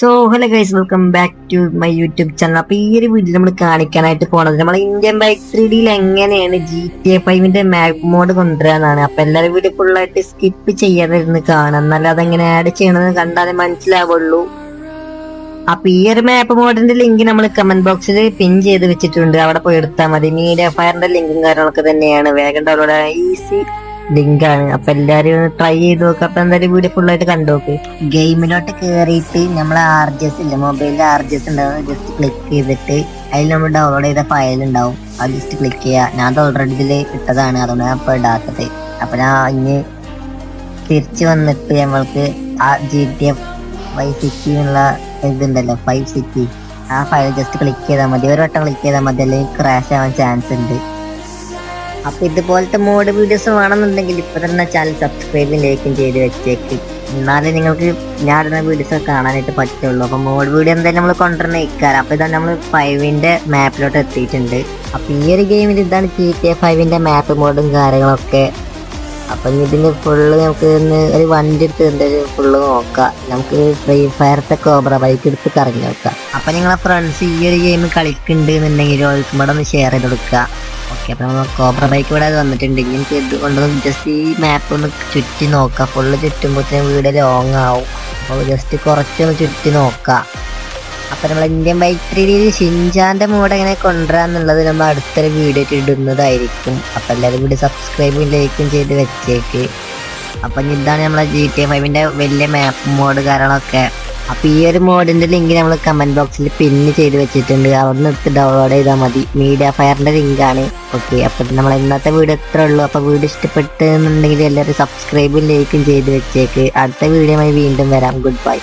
So hello guys welcome back to my YouTube channel അപ്പൊ ഈ ഒരു വീഡിയോ നമ്മൾ കാണിക്കാനായിട്ട് പോണത് നമ്മൾ ഇന്ത്യൻ ബൈക്ക് ത്രീ ഡിയിൽ എങ്ങനെയാണ് ജി ടി എ ഫൈവിന്റെ മാപ്പ് മോഡ് കൊണ്ടുവരാന്നാണ്. അപ്പൊ എല്ലാവരും വീഡിയോ ഫുള്ളായിട്ട് സ്കിപ്പ് ചെയ്യാതെ ഇരുന്ന് കാണാം. എന്നാലും അതെങ്ങനെ ആഡ് ചെയ്യണമെന്ന് കണ്ടാലേ മനസ്സിലാവുള്ളൂ. അപ്പൊ ഈ ഒരു മാപ്പ് മോഡിന്റെ ലിങ്ക് നമ്മൾ കമന്റ് ബോക്സിൽ പിൻ ചെയ്ത് വെച്ചിട്ടുണ്ട്. അവിടെ പോയി എടുത്താൽ മതി. മീഡിയ ഫയറിന്റെ ലിങ്കും കാര്യങ്ങളൊക്കെ തന്നെയാണ്. വേഗം ഡൗൺലോഡ് ഈസി ലിങ്ക് ആണ്. അപ്പൊ എല്ലാരും ഒന്ന് ട്രൈ ചെയ്ത് നോക്കുക അപ്പൊ എന്തായാലും വീഡിയോ ഫുൾ ആയിട്ട് കണ്ടു നോക്ക്. ഗെയിമിലോട്ട് കേറിയിട്ട് നമ്മളെ ആർ ജി എസ് ഇല്ല? മൊബൈലിൽ ആർ ജി എസ് ഉണ്ടാവും ജസ്റ്റ് ക്ലിക്ക് ചെയ്തിട്ട് അതിൽ നമ്മൾ ഡൗൺലോഡ് ചെയ്ത ഫയൽ ഉണ്ടാവും അത് ജസ്റ്റ് ക്ലിക്ക് ചെയ്യുക ഞാൻ ഓൾറെഡി ഇതിൽ ഇട്ടതാണ്. അതുകൊണ്ട് ഞാൻ ഇപ്പൊ ഇടാത്തത്. അപ്പൊ ഞാൻ ഇനി തിരിച്ചു വന്നിട്ട് നമ്മൾക്ക് ആ G T F five city എന്നുള്ള ഇതുണ്ടല്ലോ. ഫൈവ് സിറ്റി ആ ഫയൽ ജസ്റ്റ് ക്ലിക്ക് ചെയ്താൽ മതി. ഒരു വട്ടം ക്ലിക്ക് ചെയ്താൽ മതി. അല്ലെങ്കിൽ ക്രാഷ് ആവാൻ ചാൻസ് ഉണ്ട് അപ്പൊ ഇതുപോലത്തെ മോഡ് വീഡിയോസ് വേണമെന്നുണ്ടെങ്കിൽ ഇപ്പൊ തന്നെ ചാനൽ സബ്സ്ക്രൈബും ലൈക്കും ചെയ്ത് വെച്ചേക്ക്. എന്നാലേ നിങ്ങൾക്ക് ഞാൻ ഇടുന്ന വീഡിയോസ് കാണാനായിട്ട് പറ്റുള്ളൂ. അപ്പൊ മോഡ് വീഡിയോ എന്തായാലും നമ്മൾ കൊണ്ടുവരുന്ന ഇക്കാരം അപ്പൊ ഇതാണ് നമ്മൾ ഫൈവിന്റെ മാപ്പിലോട്ട് എത്തിയിട്ടുണ്ട്. അപ്പൊ ഈ ഒരു ഗെയിമിൽ ഇതാണ് ജി ടി എ മാപ്പ് മോഡും കാര്യങ്ങളൊക്കെ. അപ്പൊ ഇതിന് ഫുള്ള് നമുക്ക് ഇന്ന് ഒരു വണ്ടി എടുത്ത് എന്തായാലും ഫുള്ള് നോക്കാം. നമുക്ക് ഫ്രീ ഫയറത്തെ കോബ്ര ബൈക്ക് എടുത്ത് കറങ്ങി നോക്കാം. അപ്പൊ നിങ്ങളെ ഫ്രണ്ട്സ് ഈ ഒരു ഗെയിം കളിക്കുന്നുണ്ട് എന്നുണ്ടെങ്കിൽ ഒന്ന് ഷെയർ ചെയ്ത് കൊടുക്കുക. ഓക്കെ അപ്പോൾ നമ്മൾ കോബ്ര ബൈക്ക് ഇവിടെ വന്നിട്ടുണ്ട്. ഇനി നമുക്ക് ഇത് കൊണ്ടൊന്ന് ജസ്റ്റ് ഈ മാപ്പ് ഒന്ന് ചുറ്റി നോക്കാം. ഫുള്ള് ചുറ്റുമ്പോഴത്തേനും വീട് ലോങ് ആവും. അപ്പോൾ ജസ്റ്റ് കുറച്ചൊന്ന് ചുറ്റി നോക്കാം. അപ്പോൾ നമ്മൾ ഇന്ത്യൻ ബൈക്ക് ത്രീ ഡിയിൽ ഷിൻജാന്റെ മൂഡ് എങ്ങനെ കൊണ്ടുവരാന്നുള്ളത് നമ്മൾ അടുത്തൊരു വീഡിയോ ഇടുന്നതായിരിക്കും. അപ്പോൾ എല്ലാവരും കൂടി സബ്സ്ക്രൈബും ലൈക്കും ചെയ്ത് വെച്ചേക്ക്. അപ്പൊ ഇതാണ് നമ്മളെ ജി ടി എ ഫൈവിന്റെ വലിയ മാപ്പ് മോഡ് കാര്യങ്ങളൊക്കെ. അപ്പൊ ഈ ഒരു മോഡിന്റെ ലിങ്ക് നമ്മൾ കമന്റ് ബോക്സിൽ പിന്ന് ചെയ്ത് വെച്ചിട്ടുണ്ട്. അവിടെ നിന്ന് എടുത്ത് ഡൗൺലോഡ് ചെയ്താൽ മതി. മീഡിയ ഫയറിന്റെ ലിങ്കാണ് ഓക്കെ അപ്പൊ നമ്മൾ ഇന്നത്തെ വീഡിയോ എത്ര ഉള്ളൂ. അപ്പൊ വീഡിയോ ഇഷ്ടപ്പെട്ടെന്നുണ്ടെങ്കിൽ എല്ലാവരും സബ്സ്ക്രൈബും ലൈക്കും ചെയ്ത് വെച്ചേക്ക്. അടുത്ത വീഡിയോയുമായി വീണ്ടും വരാം. Good bye